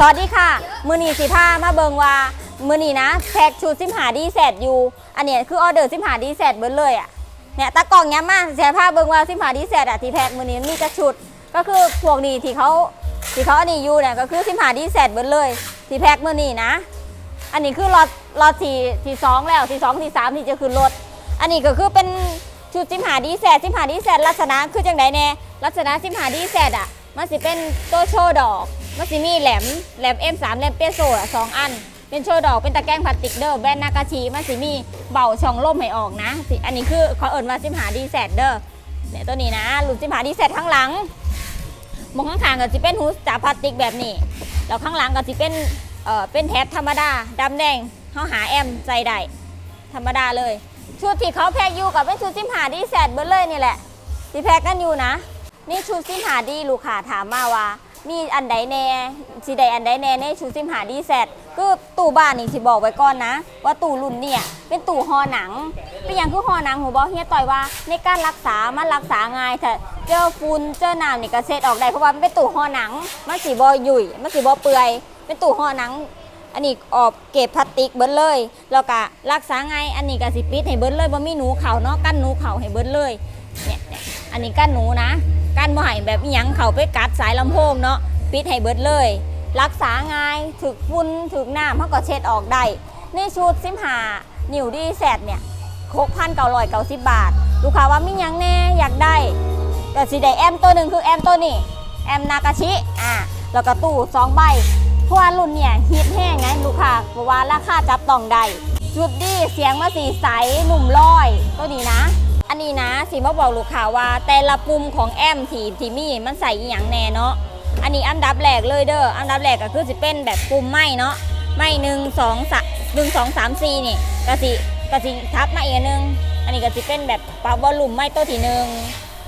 สวัสดีค่ะ มือนีสิผ้ามาเบิงว่า มือนีนะแพ็กชุดซิมหาดีแซดอยู่อันเนี้ยคือออเดอร์ซิมหาดีแซดเบิดเลยอะเนี่ยตะกล่องเนี้ยมาเสียผ้าเบิงว่าซิมหาดีแซดอะที่แพ็กมือนี้มันมีจักชุด ก็คือพวกนี้ที่เขาที่เขาอันนี้อยู่เนี่ยก็คือซิมหาดีแซดเบิดเลย ที่แพ็กมือนีนะ อันนี้คือล็อตล็อตที่ที่สองแล้วที่สองที่สามที่จะคือรถอันนี้ก็คือเป็นชุดซิมหาดีแซดซิมหาดีแซดลักษณะคือจังไดแน่ลักษณะซิมหาดีแซดอะมันสิเป็นตัวโชว์ดอก มันสิมีแหลมแหลม M3 แหลมเปียโซ่สองอัน เป็นโชว์ดอกเป็นตะแกรงพลาสติกเด้อแบนนากาชิมันสิมีเบาช่องลมให้ออกนะสิอันนี้คือเขาเอิ้นว่าซิมหาดีแซดเด้อเนี่ยตัวนี้นะรุ่นซิมหาดีแซดข้างหลังมองข้างๆก็จะเป็นหูจากพลาสติกแบบนี้แล้วข้างหลังก็จะเป็นเอ่อเป็นแท็บธรรมดาดำแดงเขาหาแอมใสได้ธรรมดาเลยชุดที่เขาแพ็กอยู่กับเป็นชุดซิมหาดีแซดเบิดเลยนี่แหละที่แพ็กกันอยู่นะ นี่ชุดซิมหาดีลูกค้าถามมาว่า มีอันใดแน่สิใดอันใดแน่ในชุดซิมหาดีแซดคือตู้บ้านนี่สิบอกไว้ก่อนนะ ว่าตู้รุ่นเนี่ยเป็นตู้ห่อหนัง เป็นอย่างคือห่อหนังหูบอเฮียต่อยว่า ในการรักษามันรักษาง่ายแต่เจอฝุ่นเจอน้ำนี่ก็เช็ดออกได้เพราะว่ามันเป็นตู้ห่อหนังมันสีบอยุ่ยมันสีบอเปื่อย เป็นตู้ห่อหนัง อันนี้ออกเก็บพลาสติกเบิดเลยแล้วก็รักษาไงายอันนี้ก็สิปิดให้เบิดเลยบ่มีหนูเข่าเนาะกั้นหนูเข่าให้เบิดเลเนี่ยเนี่ยอันนี้กั้นหนูนะ กันบ่ให้แบบอิหยังเข่าไปกัดสายลำโพงเนาะปิดให้เบิดเลย รักษาง่ายถึกฝุ่นถึกน้ำเขาก็เช็ดออกได้ในชุดซิมหานิวดีแซดเนี่ย6,990บบาท ลูกค้าว่ามีหยังแน่อยากได้ก็สิได้แอมตัวหนึ่งคือแอมตัวนี้ แอมนากาชิอะแล้วก็ตู้สองใบเพราะว่ารุ่นเนี่ยฮิตแห้งไงลูกค้าเพราะว่าราคาจับต้องได้จุดดีเสียงมาสีใสหนุ่มลอย ตัวนี้นะ อันนี้นะสีมาบอกลูกค้าว่า แต่ละปุ่มของแอมทีที่มีมันใส่อหย่างแน่เนาะอันนี้อันดับแรกเลยเด้ออันดับแรกก็คือจะเป็นแบบปุ่มไม้เนาะไม้หนึ่งสองสามหนึ่งสองสามสี่นี่กะสิกะสิทับมาอีกอันหนึงอันนี้ก็จะเป็นแบบปรั๊บวอลลุ่มไม้ตัวที่หนึ่ง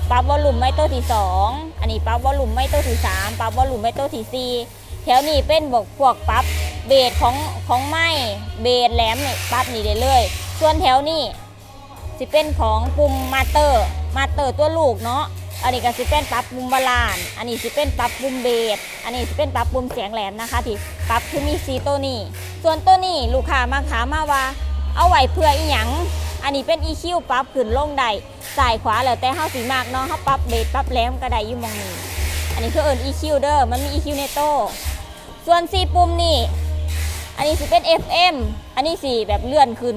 ปรั๊บวอลลุ่มไม่ตัวที่สองอันนี้ปรั๊บวอลลุ่มไม่ตัวที่สามปรั๊บวอลลุ่มไม่ตัวที่สี่แถวนี้เป็นบอกพวกปรั๊บเบสของของไม้เบสแหลมนี่ปรั๊บนี่ได้เลย ส่วนแถวนี้ สิเป็นของปุ่มมาเตอร์ มาเตอร์ตัวลูกเนาะ อันนี้ก็สิเป็นปรั๊บปุ่มบาลาน อันนี้สิเป็นปรั๊บปุ่มเบส อันนี้สิเป็นปรั๊บปุ่มเสียงแหลมนะคะ ที่ปรั๊บคือมีสีตัวนี้ ส่วนตัวนี้ลูกค้ามาถามมาว่า เอาไว้เพื่ออีหยัง อันนี้เป็น EQ ปรับขึ้นลงได้ซ้ายขวาแล้วแต่เฮาสีมากเนาะเฮาปรับเบสปรับแหลมก็ได้อยู่มองนี้ อันนี้คือเอิ้น EQ เด้อ มันมี EQ ในโตวส่วน4ปุ่มนี่ อันนี้สิเป็น FM อันนี้สิแบบเลื่อนขึ้น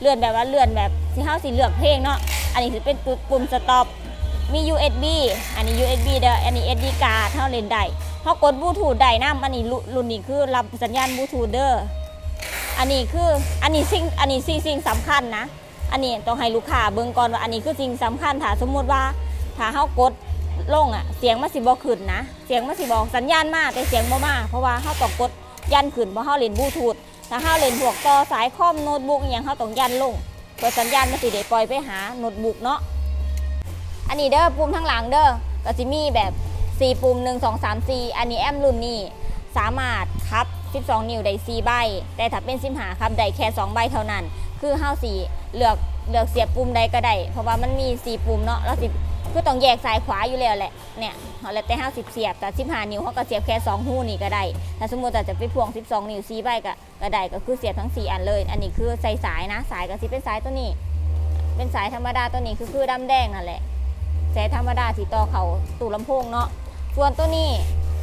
เลื่อนแบบว่าเลื่อนแบบ ที่เฮาสิเลือกเพลงเนาะ อันนี้สิเป็นปุ่มสต็อป มี USB อันนี้ USB เด้อ อันนี้ SD card เฮาเล่นได้เฮากดบลูทูธได้นํอันนี้รุ่นนี้คือรับสัญญาณบลูทูธเด้อ อันนี้คืออันนี้สิ่งอันนี้สิ่งสิ่งสำคัญนะ อันนี้ต้องให้ลูกค้าเบิ่งก่อนว่าอันนี้คือสิ่งสำคัญถ้าสมมุติว่าถ้าเฮากดลงอะ เสียงมันสิบ่ขึ้นนะ เสียงมันสิบอสัญญาณมาแต่เสียงบ่มาเพราะว่าเฮาต้องกดยันขึ้นเพราะเฮาเล่นบลูทูธถ้าเฮาเล่นพวกต่อสายคอมโน้ตบุ๊กอย่างเฮาต้องยันลง เพื่อสัญญาณมันสิเดปล่อยไปหาโน้ตบุ๊กเนาะอันนี้เด้อปุ่มทั้งหลังเด้อก็จะมีแบบ 4 ปุ่ม 1 2 3 4 อันนี้แอมรุ่นนี้สามารถครับ 12 นิ้วได้4ใบ แต่ถ้าเป็นซิมหาครับได้แค่ 2 ใบเท่านั้น คือเฮาสีเลือกเลือกเสียบปุ่มใดก็ได้ เพราะว่ามันมี 4 ปุ่มเนาะแล้วสิ คือต้องแยกซ้ายขวาอยู่แล้วแหละเนี่ยเอาล้วแต่เฮาสิเสียบแต่15นิ้วเฮาก็เสียบแค่2หูนี่ก็ได้ถ้าสมมติว่จะไปพ่วง12นิ้ว4ใบก็ก็ได้ก็คือเสียบทั้ง4อันเลย อันนี้คือใส่สายนะสายก็สิเป็นสายตัวนี้ เป็นสายธรรมดาตัวนี้คือคือดำแดงนั่นแหละสายธรรมดาที่ต่อเขาตู้ลำโพงเนาะส่วนตัวนี้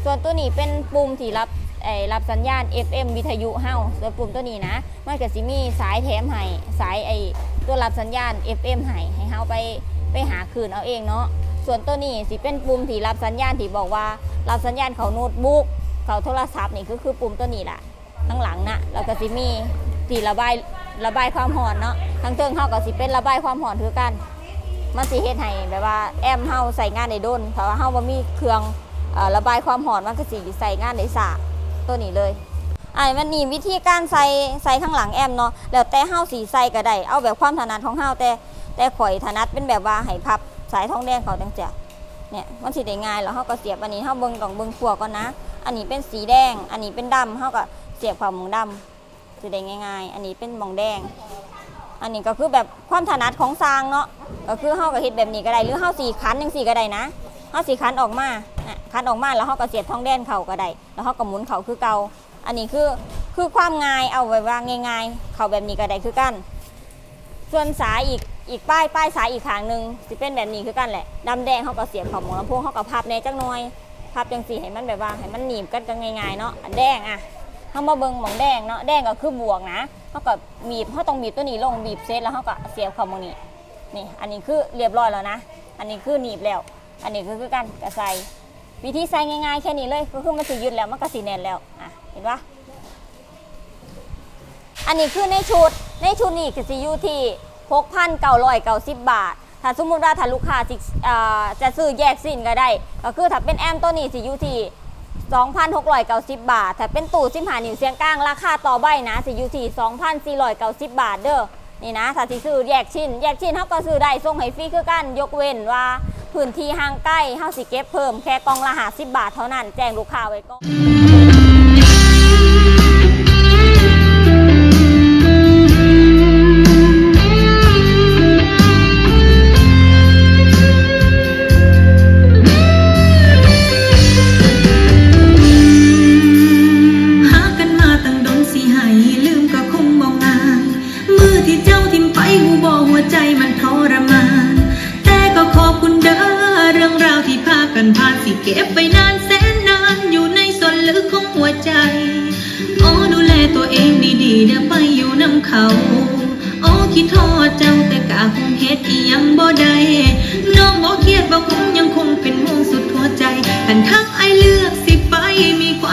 ส่วนตัวนี้เป็นปุ่มที่รับไอ้รับสัญญาณ FM วิทยุเฮาส่วนปุ่มตัวนี้นะมันก็สิมีสายแถมให้สายไอ้ตัวรับสัญญาณ FM ให้ให้เฮาไป ไปหาคืนเอาเองเนาะส่วนตัวนี้สิเป็นปุ่มที่รับสัญญาณที่บอกว่ารับสัญญาณเขาโน้ตบุ๊กเขาโทรศัพท์นี่ก็คือปุ่มตัวนี้แหละข้งหลังนะแล้วก็สิมีที่ระบายระบายความร้อนเนาะทางเทิงเฮาก็สิเป็นระบายความร้อนคือกันมันสิเฮ็ดให้แบบว่าแอมเฮาใส่งานได้ดนเพราะว่าเฮาบ่มีเครื่องระบายความร้อนมันก็สิใส่งานได้สะตัวนี้เลยไอ่ามันนี่วิธีการใส่ใส่ข้างหลังแอมเนาะแล้วแต่เฮาสิใส่ก็ได้เอาแบบความถนัดของเฮาแต่ แต่ข่อยถนัดเป็นแบบว่าให้พับสายทองแดงเขาจังจะเนี่ยมันสิได้ง่ายแล้วเฮาก็เสียบอันนี้เฮาเบิ่งต้องเบิงขัวก่อนนะ อันนี้เป็นสีแดง อันนี้เป็นดำเฮาก็เสียบเข้าหมองดำสิได้ง่าย ๆ อันนี้เป็นหมองแดง อันนี้ก็คือแบบความถนัดของสร้างเนาะก็คือเฮาก็เฮ็ดแบบนี้ก็ได้หรือเฮาสีคันจังสี่ก็ได้นะเขาสีคันออกมาคันออกมาแล้วเขาก็เสียบทองแดนเข่าก็ได้แล้วเขาก็หมุนเข่าคือเกาอันนี้คือคือความง่ายเอาไว้ว่าง่าย ๆ เข่าแบบนี้ก็ได้คือกัน ส่วนสายอีก อีกป้ายป้ายสายอีกขางหนึ่งสิเป็นแบบนี้คือกันแหละดำแดงเขาก็เสียบเข่าหมอลำโพงเขาก็พับแน่จักหน่อยพับจังสีให้มันแบบว่าให้มันหนีบกันกันง่ายๆเนาะอันแดงอะเขามาเบิ่งหมองแดงเนาะแดงก็คือบวกนะเขาก็บีบเขาต้องบีบตัวนี้ลงบีบเซตแล้วเขาก็เสียบเข่าหมองนี้นี่อันนี้คือเรียบร้อยแล้วนะ อันนี้คือหนีบแล้ว อันนี้คือคือการกระใส่วิธีใส่ง่ายๆแค่นี้เลยก็คือมันสิยึดแล้วมันก็สีแน่นแล้วอะเห็นปะอันนี้คือในชุดในชุดนี้ก็สิอยู่ที่ 6,990 บาท ถ้าสมมุติว่าถ้าลูกค้าสิจะซื้อแยกสินก็ได้ ก็คือถ้าเป็นแอมตัวนี้สิอยู่ที่2,690 บาท ถ้าเป็นตู้ซิมหานิวเสียงกลางราคาต่อใบนะสิอยู่ที่2,490 บาทเด้อนี่นะถ้าสิซื้อแยกชิ้น แยกชิ้นเฮาก็ซื้อได้ส่งให้ฟรีคือกันยกเว้นว่าพื้นที่ห่างใกล้เฮาสิเก็บเพิ่มแค่กองละ50บาทเท่านั้น แจ้งลูกค้าไว้ก่อน เก็บไปนานแสนนานอยู่ในส่วนลึกของหัวใจโอ้ดูแลตัวเองดีๆเด้อไปอยู่นำเขาโอ้คิดทอดเจ้าแต่กะคงเฮ็ดอียังบ่ได้น้องบ่เครียดบ่คงยังคงเป็นห่วงสุดหัวใจแต่ข้างไอเลือกสิไปมีความ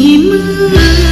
你们